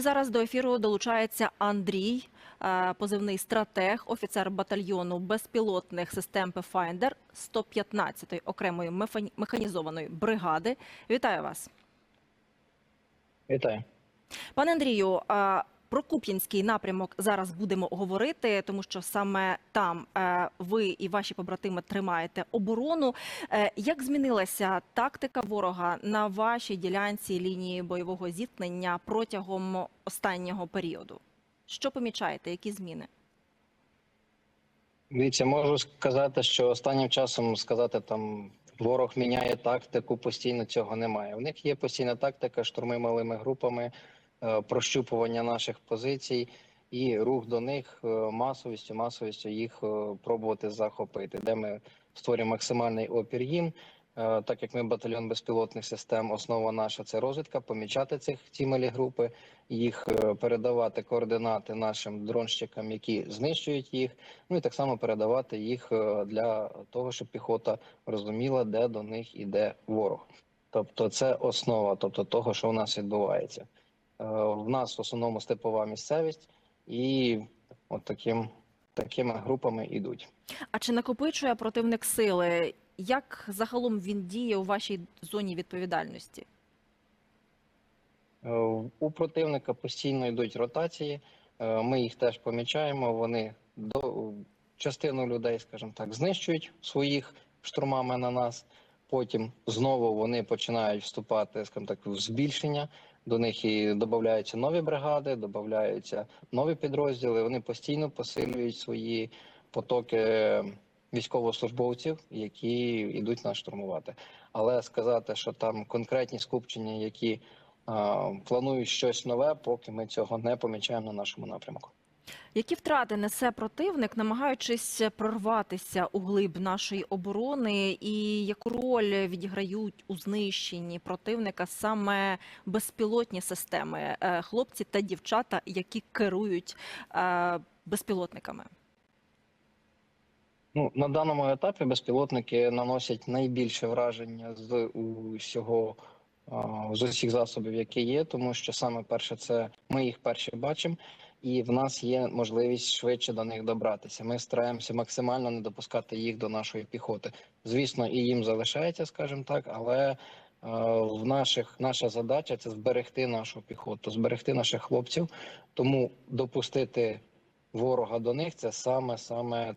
І зараз до ефіру долучається Андрій, е, позивний стратег, офіцер батальйону безпілотних систем Pathfinder 115-ї окремої механізованої бригади. Вітаю вас. Вітаю. Пане Андрію, а, про Куп'янський напрямок зараз будемо говорити, тому що саме там е, ви і ваші побратими тримаєте оборону. Е, Як змінилася тактика ворога на вашій ділянці лінії бойового зіткнення протягом останнього періоду? Що помічаєте? Які зміни? Дивіться, можу сказати, що останнім часом сказати там ворог міняє тактику, постійно цього немає. У них є постійна тактика, штурми малими групами, прощупування наших позицій і рух до них е, масовістю, масовістю їх е, пробувати захопити, де ми створюємо максимальний опір їм. Е, Так як ми батальйон безпілотних систем, основа наша це розвідка, помічати цих ці малі групи, їх е, передавати координати нашим дронщикам, які знищують їх. Ну і так само передавати їх е, для того, щоб піхота розуміла, де до них іде ворог. Тобто, це основа, тобто того, що у нас відбувається. Е, В нас в основному степова місцевість, і от таким, такими групами йдуть. А чи накопичує противник сили? Як загалом він діє у вашій зоні відповідальності? Е, У противника постійно йдуть ротації. е, Ми їх теж помічаємо. Вони до частину людей, скажімо так, знищують своїх штурмами на нас. Потім знову вони починають вступати, скажімо так, в збільшення. До них і додаються нові бригади, додаються нові підрозділи. Вони постійно посилюють свої потоки військовослужбовців, які йдуть нас штурмувати. Але сказати, що там конкретні скупчення, які а, планують щось нове, поки ми цього не помічаємо на нашому напрямку. Які втрати несе противник, намагаючись прорватися у глиб нашої оборони, і яку роль відіграють у знищенні противника саме безпілотні системи, е, хлопці та дівчата, які керують е, безпілотниками? Ну на даному етапі безпілотники наносять найбільше враження з усього з усіх засобів, які є, тому що саме перше, це ми їх перші бачимо, і в нас є можливість швидше до них добратися. Ми стараємося максимально не допускати їх до нашої піхоти. Звісно, і їм залишається, скажімо так, але. е, В наших наша задача це зберегти нашу піхоту, зберегти наших хлопців. Тому допустити ворога до них це саме саме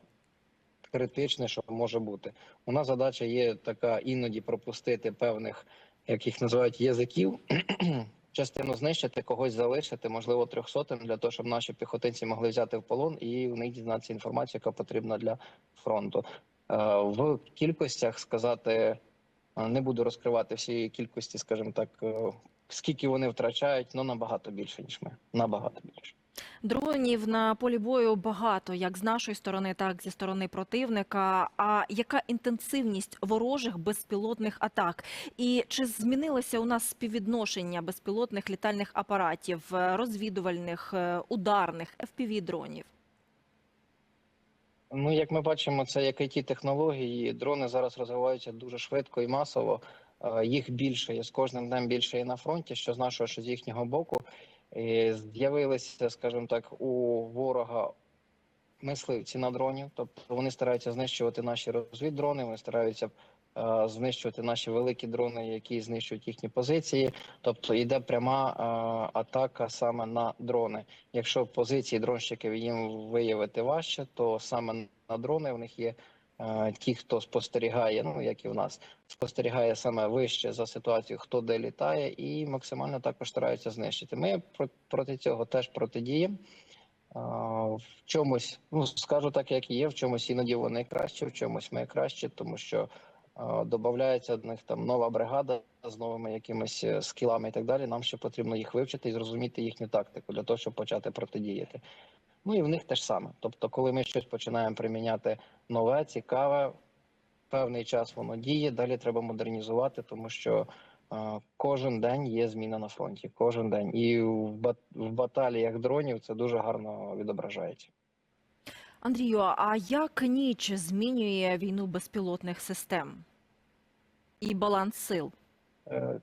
критичне, що може бути. У нас задача є така іноді пропустити певних, як їх називають, язиків. Частину знищити, когось залишити, можливо, трьохсотим, для того, щоб наші піхотинці могли взяти в полон і в них дізнатися інформацію, яка потрібна для фронту. Е, В кількостях сказати е, не буду розкривати всієї кількості, скажімо так, е, скільки вони втрачають, ну набагато більше ніж ми. Набагато більше. Дронів на полі бою багато, як з нашої сторони, так і зі сторони противника. А яка інтенсивність ворожих безпілотних атак? І чи змінилося у нас співвідношення безпілотних літальних апаратів, е, розвідувальних, е, ударних, fpv дронів? Ну, як ми бачимо, це як it технології. Дрони зараз розвиваються дуже швидко і масово. Е, Їх більше є з кожним днем більше і на фронті, що з нашого, що з їхнього боку. І З'явилися, скажімо так, у ворога мисливці на дронів. Тобто вони стараються знищувати наші розвіддрони, вони стараються е, знищувати наші великі дрони, які знищують їхні позиції. Тобто йде пряма е, атака саме на дрони. Якщо позиції дронщиків їм виявити важче, то саме на дрони в них є е, ті, хто спостерігає, ну як і в нас, спостерігає саме вище за ситуацією, хто де літає, і максимально також стараються знищити. Ми про- проти цього теж протидіємо. В чомусь, ну скажу так, як є, в чомусь іноді вони краще, в чомусь ми краще, тому що додається до них там нова бригада з новими якимись е, скілами і так далі. Нам ще потрібно їх вивчити і зрозуміти їхню тактику для того, щоб почати протидіяти. Ну і в них теж саме. Тобто, коли ми щось починаємо приміняти нове, цікаве, певний час воно діє, далі треба модернізувати, тому що е, кожен день є зміна на фронті. Кожен день. І в, бат- в баталіях дронів це дуже гарно відображається. Андрію, а як ніч змінює війну безпілотних систем і баланс сил? Е,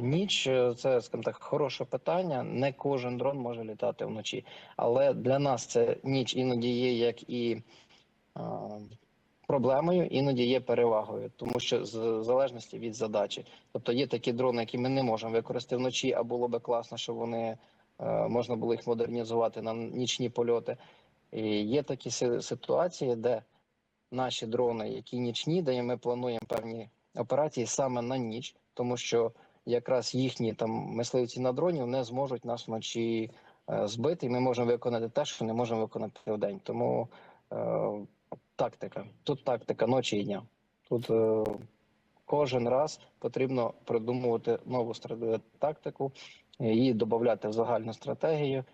Ніч е, це, скажімо так, хороше питання. Не кожен дрон може літати вночі. Але для нас це ніч іноді є як і е, проблемою, іноді є перевагою, тому що з залежності від задачі. Тобто є такі дрони, які ми не можемо використати вночі, а було би класно, щоб вони е, можна було їх модернізувати на нічні польоти. І є такі ситуації, де наші дрони, які нічні, де ми плануємо певні операції саме на ніч, тому що якраз їхні там мисливці на дронів не зможуть нас вночі е, збити, і ми можемо виконати те, що не можемо виконати вдень. Тому е, тактика. Тут тактика ночі і дня. Тут е, кожен раз потрібно придумувати нову тактику, її додати в загальну стратегію.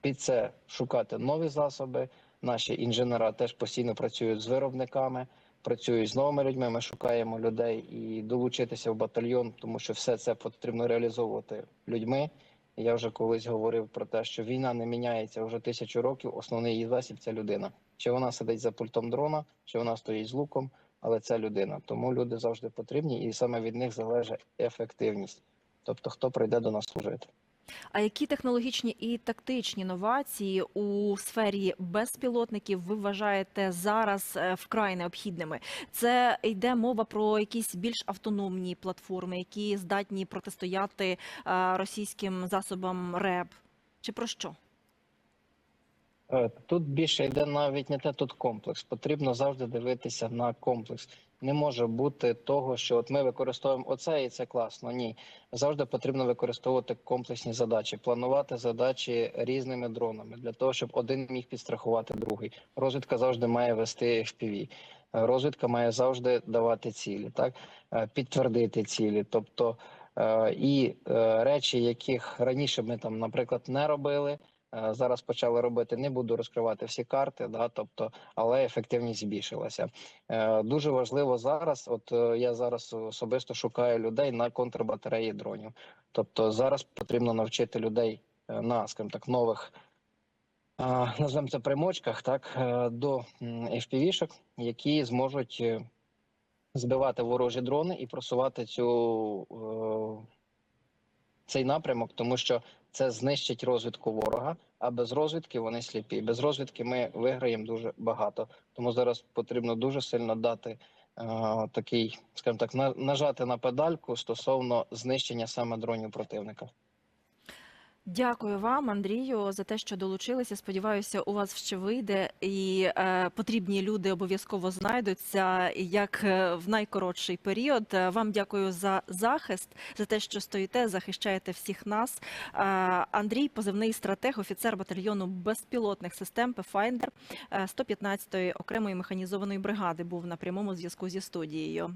Під це шукати нові засоби. Наші інженера теж постійно працюють з виробниками, працюють з новими людьми. Ми шукаємо людей і долучитися в батальйон, тому що все це потрібно реалізовувати людьми. Я вже колись говорив про те, що війна не міняється вже тисячу років. Основний її засіб це людина. Чи вона сидить за пультом дрона, чи вона стоїть з луком, але це людина. Тому люди завжди потрібні, і саме від них залежить ефективність. Тобто, хто прийде до нас служити. А які технологічні і тактичні новації у сфері безпілотників ви вважаєте зараз е, вкрай необхідними? Це йде мова про якісь більш автономні платформи, які здатні протистояти е, російським засобам РЕБ? Чи про що? Е, Тут більше йде навіть не те тут комплекс. Потрібно завжди дивитися на комплекс. Не може бути того, що от ми використовуємо оце і це класно. Ні, завжди потрібно використовувати комплексні задачі, планувати задачі різними дронами для того, щоб один міг підстрахувати другий. Розвідка завжди має вести FPV. Е, Розвідка має завжди давати цілі, так Е, підтвердити цілі. Тобто е, і речі, яких раніше ми там, наприклад, не робили. Е, Зараз почали робити. Не буду розкривати всі карти, да, тобто, але ефективність збільшилася. Е, Дуже важливо зараз. От е, я зараз особисто шукаю людей на контрбатареї дронів. Тобто зараз потрібно навчити людей на, скажімо так, нових. а, Назвемо це примочках, так до FPV-шок, які зможуть збивати ворожі дрони і просувати цю цей напрямок, тому що це знищить розвідку ворога. А без розвідки вони сліпі. Без розвідки ми виграємо дуже багато. Тому зараз потрібно дуже сильно дати е, такий, скажімо так, на, нажати на педальку стосовно знищення саме дронів противника. Дякую вам, Андрію, за те, що долучилися. Сподіваюся, у вас ще вийде, і е, потрібні люди обов'язково знайдуться як е, в найкоротший період. Е, Вам дякую за захист, за те, що стоїте, захищаєте всіх нас. Е, Андрій, позивний стратег, офіцер батальйону безпілотних систем Pathfinder е, 115-ї окремої механізованої бригади, був на прямому зв'язку зі студією.